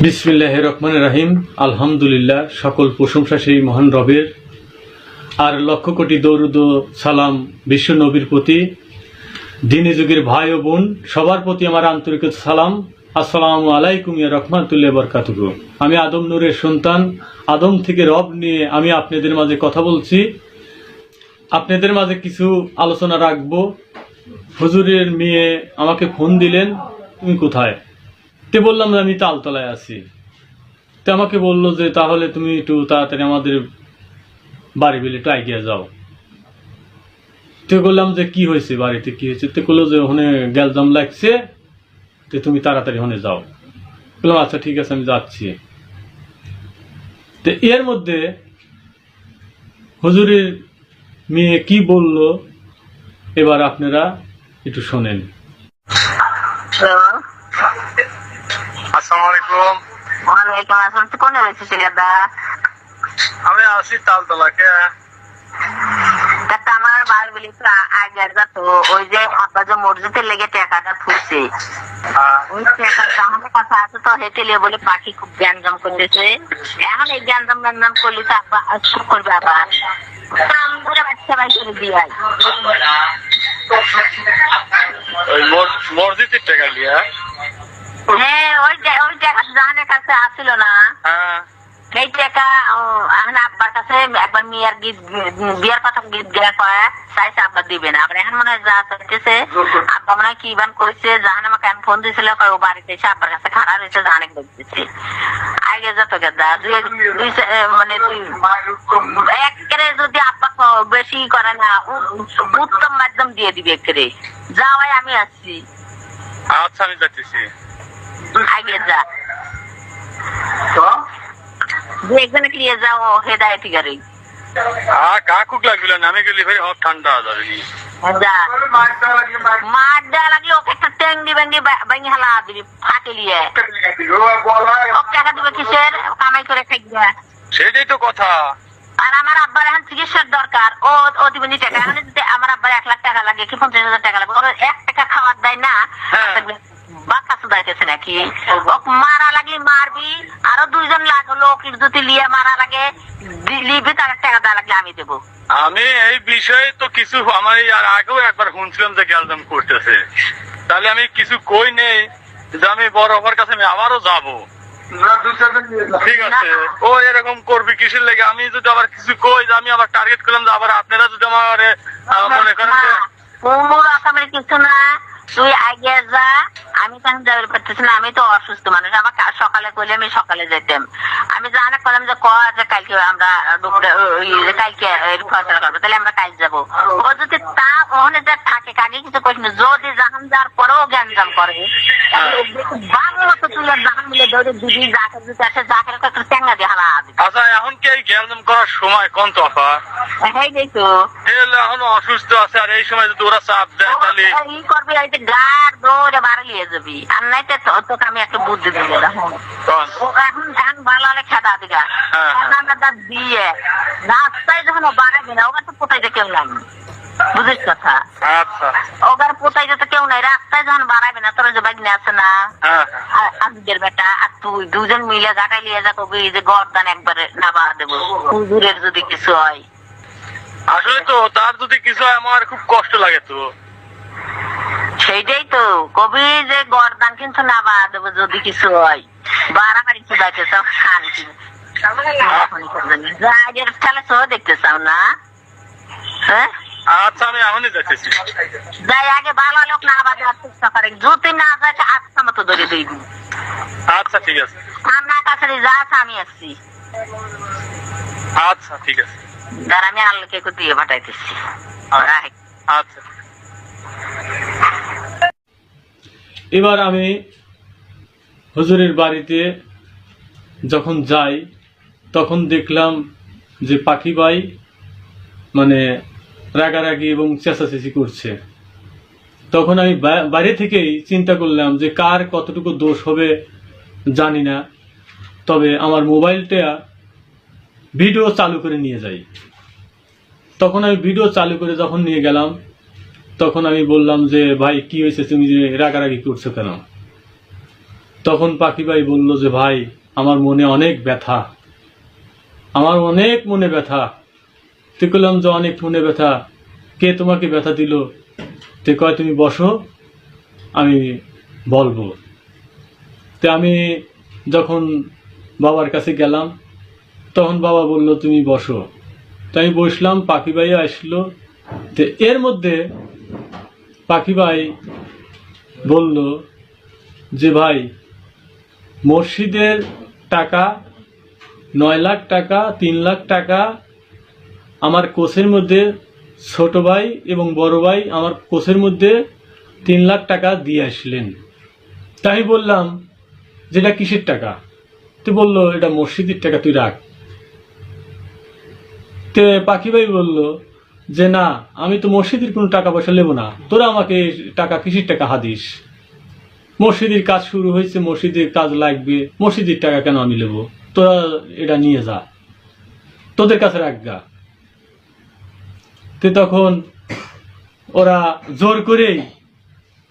বিসমিল্লাহ রহমান রাহিম। আলহামদুলিল্লাহ, সকল প্রশংসা সেই মহান রবের। আর লক্ষ কোটি দৌরুদ সালাম বিশ্ব নবীর প্রতি। দিনী যুগের ভাই ও বোন, সবার প্রতি আমার আন্তরিক সালাম। আসসালামু আলাইকুম ইয়া রহমাতুল্লাহ বরকাতুহু। আমি আদম নূরের সন্তান। আদম থেকে রব নিয়ে আমি আপনাদের মাঝে কথা বলছি। আপনাদের মাঝে কিছু আলোচনা রাখব। হুজুরের মেয়ে আমাকে ফোন দিলেন, তুমি কোথায়? তে বললাম যে আমি তালতলায় আছি। তে আমাকে বলল যে, তাহলে তুমি একটু তাড়াতাড়ি আমাদের বাড়ি বেলে একটু এগিয়ে যাও। তে বললাম যে, কি হয়েছে বাড়িতে? কি হয়েছে? তে বলল যে, ওখানে গ্যালজাম লাগছে। তে তুমি তাড়াতাড়ি ওখানে যাও। বললাম আচ্ছা ঠিক আছে, আমি যাচ্ছি। তো এর মধ্যে হুজুরের মেয়ে কি বলল? এবার আপনারা একটু শোনেন। আসসালামু আলাইকুম। ওয়ালাইকুম আসসালাম। তুই কোনে রয়েছিস দাদা আমি আছি তালতলাকে। আমার বাল বলি তো আগে তো ওই যে আব্বা যে মসজিদের লেগে টাকাটা ফুটছে আহ, ওই টাকা আমাদের কাছে আছে তো হেঁটে লিয়ে বলে পাখি খুব গ্যাঞ্জাম করতেছে। এখন এই গ্যাঞ্জাম গ্যাঞ্জাম করলে তো আব্বা চুপ করবে আবার? কাম করে বাচ্চা বাই করে দিয়ে। ওই মস- মসজিদের টাকা দিয়া হ্যাঁ ওই টে- ওই টাকা জাহানের কাছে আসছিল না? হ্যাঁ। এই টাকা এখন আব্বার কাছে একবার মেয়ের গীত বিয়ার কথা গীত গেয়া কয় চাইছে আব্বা দিবে না। আবার এখন মনে হয় যা চাইতেছে আব্বা মনে হয় কি বান কইছে জাহান আমাকে আমি ফোন দিয়েছিল ও বাড়িতে এসে আব্বার কাছে খারাপ হয়েছে জাহানে দেখতেছি আগে যত গেদা দুই দুই সে- এ, মানে যদি আব্বা বেশি করে না উত্তম মাধ্যম দিয়ে দিবে একেরে যাওয়াই আমি আসছি। আচ্ছা আমি যাচ্ছি আগে যা দু একজনে নিয়ে যাও হেদায়তি গাড়ি আর কাকুক লাগবে না গেলি ভাই হব ঠান্ডা যাবে যা। মার দেওয়া লাগলে ওকে একটা টেঙ্গি বেঙ্গি ভেঙে হালা দিবি ফাটে লিয়ে টাকা দিবে কিসের? কামাই করে সেটাই তো কথা। আর আমার আব্বার এখন চিকিৎসার দরকার। ও ও টাকা আমার আব্বার এক লাখ টাকা লাগে কি পঞ্চাশ হাজার টাকা লাগে? ওর এক টাকা খাওয়ার দেয় না। সুদাইতেছে নাকি? মারা লাগলে মারবি। আরও দুইজন লাগ- লোক যদি লিয়ে মারা লাগে। লিবি তার টাকা দেওয়া লাগলে আমি দেবো। আমি এই বিষয়ে তো কিছু আমার আর আগেও একবার শুনছিলাম যে গ্যালজাম করতেছে। তাহলে আমি কিছু কই নেই যে আমি বড় হবার কাছে আমি আবারও যাব। ঠিক আছে। ও এরকম করবি কিসের লেগে? আমি যদি আবার কিছু কই আমি আবার টার্গেট করলাম যে আবার আপনারা যদি আমার মনে করেন কিছু না। তুই আগে যা, আমি তো যাবে পারতেছি না, আমি তো অসুস্থ মানুষ, আমাকে আর সকালে করলে আমি সকালে যেতাম আমি জানা করলাম যে ক, যে কালকে আমরা দুপুরে কালকে ফসল করব তাহলে আমরা কাল যাব। ও যদি তা, ওখানে যা থাকে, কাকে কিছু করিস যদি জাহান যাওয়ার পরেও জ্ঞান করে। বাংলা তো তুই জাহান মিলে দৌড়ে দিবি যাকে দিতে আসে যাকে একটা ট্যাঙ্গা দিয়ে দিবি। আচ্ছা এখন কি এই গ্যালজাম করার সময় কোন তফা? হ্যাঁ দেখো এখন অসুস্থ আছে আর এই সময় যদি ওরা চাপ দেয় তাহলে ই করবি এই যে গাড় দৌড়ে বাড়ি নিয়ে যাবি। আর নাইতে তো তোকে আমি একটা বুদ্ধি দেবো এখন এখন ভালো হলে খেতা দিগা। হ্যাঁ, হ্যাঁ। দিয়ে। রাস্তায় যখন বাড়াবে না ওখানে তো পোটাইতে কেউ নাই। বুঝিস কথা? আচ্ছা। ওগার তো কেউ নাই রাস্তায় যখন বাড়াবে না তোর যে বাগনে আছে না? হ্যাঁ। আজকের বেটা আর তুই দুজন মিলে গাটাই নিয়ে যা কবি যে গরদান একবারে নাবা দেবো। যদি কিছু হয়। আসলে তো তার যদি কিছু হয় আমার খুব কষ্ট লাগে তো। সেইটাই তো কবি যে গরদান কিন্তু না বা দেবো যদি কিছু হয়। বাড়াবাড়ি চাও শান্তি। খেলা দেখতে চাও না? হ্যাঁ? আচ্ছা আমি এখনই যাচ্ছি যাই আগে ভালো লোক না আবার চেষ্টা করে যদি না যায় আজকে মতো ধরে দিই আচ্ছা ঠিক আছে। আমার কাছে যা আছে আমি আসছি। আচ্ছা ঠিক আছে। যার আমি আল্লাহকে একটু দিয়ে পাঠাইতেছি। রাখ। আচ্ছা। এবার আমি হুজুরের বাড়িতে যখন যাই তখন দেখলাম যে পাখি ভাই মানে রাগারাগি এবং চেঁচাচেঁচি করছে। তখন আমি বাইরে থেকেই চিন্তা করলাম যে কার কতটুকু দোষ হবে জানি না। তবে আমার মোবাইলটা ভিডিও চালু করে নিয়ে যাই। তখন আমি ভিডিও চালু করে যখন নিয়ে গেলাম, তখন আমি বললাম যে, ভাই, কি হয়েছে? তুমি যে রাগারাগি করছ কেন? তখন পাখি ভাই বলল যে, ভাই, আমার মনে অনেক ব্যথা। আমার অনেক মনে ব্যথা। তুই করলাম যে অনেক মনে ব্যথা। কে তোমাকে ব্যথা দিল? তে কয়, তুমি বসো, আমি বলব। তে আমি যখন বাবার কাছে গেলাম, তখন বাবা বলল, তুমি বসো। তো আমি বসলাম, পাখি ভাই আসলো। তো এর মধ্যে পাখি ভাই বলল যে, ভাই, মসজিদের টাকা নয় লাখ টাকা, তিন লাখ টাকা আমার কোষের মধ্যে ছোট ভাই এবং বড় ভাই আমার কোষের মধ্যে তিন লাখ টাকা দিয়ে আসলেন। তাই বললাম যেটা কিসের টাকা? তো বলল, এটা মসজিদের টাকা, তুই রাখ। তে পাখি ভাই বলল, যে না, আমি তো মসজিদের কোনো টাকা পয়সা নেব না। তোরা আমাকে টাকা, কিসের টাকা হাদিস? মসজিদের কাজ শুরু হয়েছে, মসজিদের কাজ লাগবে। মসজিদের টাকা কেন আমি নেব? তোরা এটা নিয়ে যা। তোদের কাছে রাখগা তো তখন ওরা জোর করেই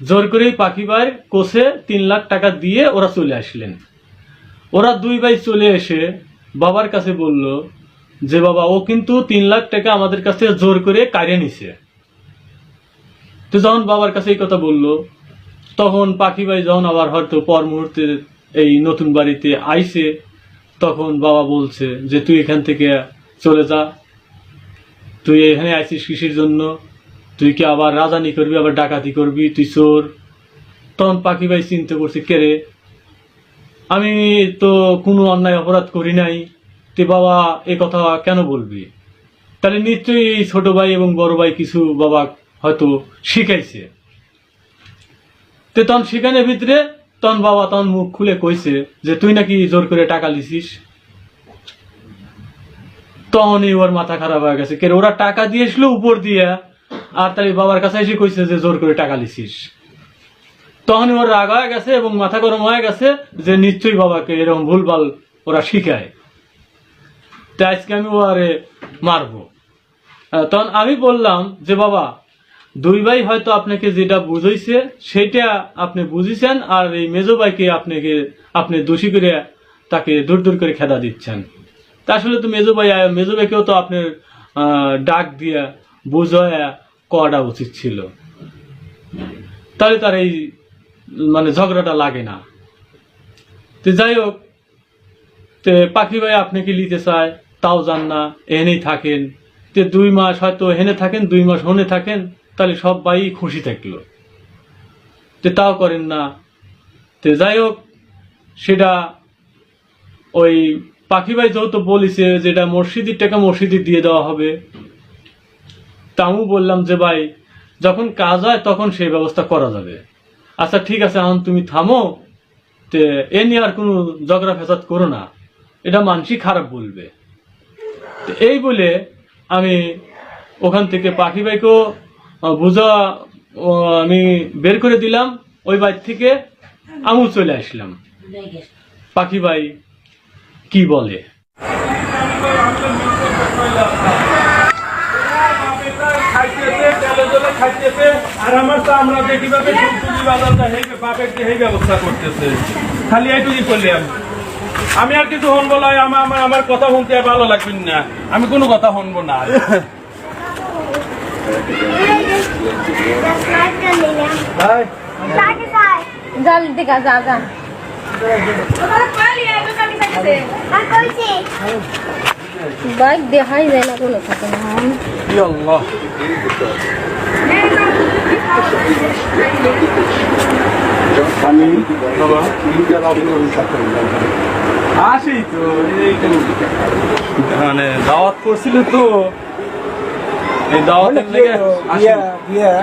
জোর করেই পাখিবার কোষে তিন লাখ টাকা দিয়ে ওরা চলে আসলেন। ওরা দুই ভাই চলে এসে বাবার কাছে বলল যে, বাবা, ও কিন্তু তিন লাখ টাকা আমাদের কাছে জোর করে কাড়ে নিছে। তো যখন বাবার কাছে এই কথা বলল, তখন পাখি ভাই যখন আবার হয়তো পর মুহূর্তে এই নতুন বাড়িতে আইসে তখন বাবা বলছে যে, তুই এখান থেকে চলে যা। তুই এখানে আইছিস কিসের জন্য? তুই কি আবার রাজানি করবি, আবার ডাকাতি করবি? তুই চোর। তখন পাখি ভাই চিনতে করছে, কে রে? আমি তো কোনো অন্যায় অপরাধ করি নাই। তুই বাবা, এ কথা কেন বলবি? তাহলে নিশ্চয়ই এই ছোট ভাই এবং বড় ভাই কিছু বাবা হয়তো শিখাইছে। তো তখন সেখানে ভিতরে তখন বাবা তখন মুখ খুলে কইছে যে, তুই নাকি জোর করে টাকা লিছিস? তখনই ওর মাথা খারাপ হয়ে গেছে। কেন ওরা টাকা দিয়ে দিয়েছিল উপর দিয়ে, আর তাই বাবার কাছে এসে কইছে যে, জোর করে টাকা লিছিস। তখনই ওর রাগ হয়ে গেছে এবং মাথা গরম হয়ে গেছে যে, নিশ্চয়ই বাবাকে এরকম ভুলভাল ওরা শিখায়। তাই আজকে আমি ওরে মারবো। তখন আমি বললাম যে, বাবা, দুই ভাই হয়তো আপনাকে যেটা বুঝাইছে, সেটা আপনি বুঝেছেন, আর এই মেজো ভাইকে আপনাকে, আপনি দোষী করে তাকে দূর দূর করে খেদা দিচ্ছেন। তা আসলে তো মেজো ভাই মেজো ভাইকেও তো আপনার ডাক দিয়া বুঝায়া করা উচিত ছিল। তাহলে তার এই মানে ঝগড়াটা লাগে না। তো যাই হোক, তে পাখি ভাই আপনাকে নিতে চায়, তাও যান না এনেই থাকেন। তে দুই মাস হয়তো হেনে থাকেন, দুই মাস হনে থাকেন, তাহলে সব ভাই খুশি থাকল। তে তাও করেন না। তে যাই হোক, সেটা ওই পাখি ভাই যেহেতু বলিছে যেটা মসজিদের টাকা মসজিদে দিয়ে দেওয়া হবে। তা আমি বললাম যে ভাই যখন কাজ হয় তখন সেই ব্যবস্থা করা যাবে। আচ্ছা ঠিক আছে এখন তুমি থামো তে এ নিয়ে আর কোনো ঝগড়া ফেসাদ করো না। এটা মানসি খারাপ বলবে। তো এই বলে আমি ওখান থেকে পাখি ভাইকেও বুঝা আমি বের করে দিলাম। ওই বাড়ি থেকে আমিও চলে আসলাম। পাখি ভাই কি বলে? আর আমার তো আমরা যে কীভাবে সুলসুলি বাজারটা হেই বাপের যে হেই ব্যবস্থা করতেছে। খালি এইটুকুই করলাম। আমি আর কিছু শুনব না আমার আমার আমার কথা শুনতে ভালো লাগবে না। আমি কোনো কথা শুনব না। জল দিকা যা যা বাইক দেখাই যায় না কোনো থাকে না আল্লাহ আসি তো মানে দাওয়াত করছিল তো? এই দাওয়াতের লেগে আসি হ্যাঁ।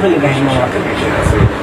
আহ, জন্মদিন অনুষ্ঠান আল্লাহ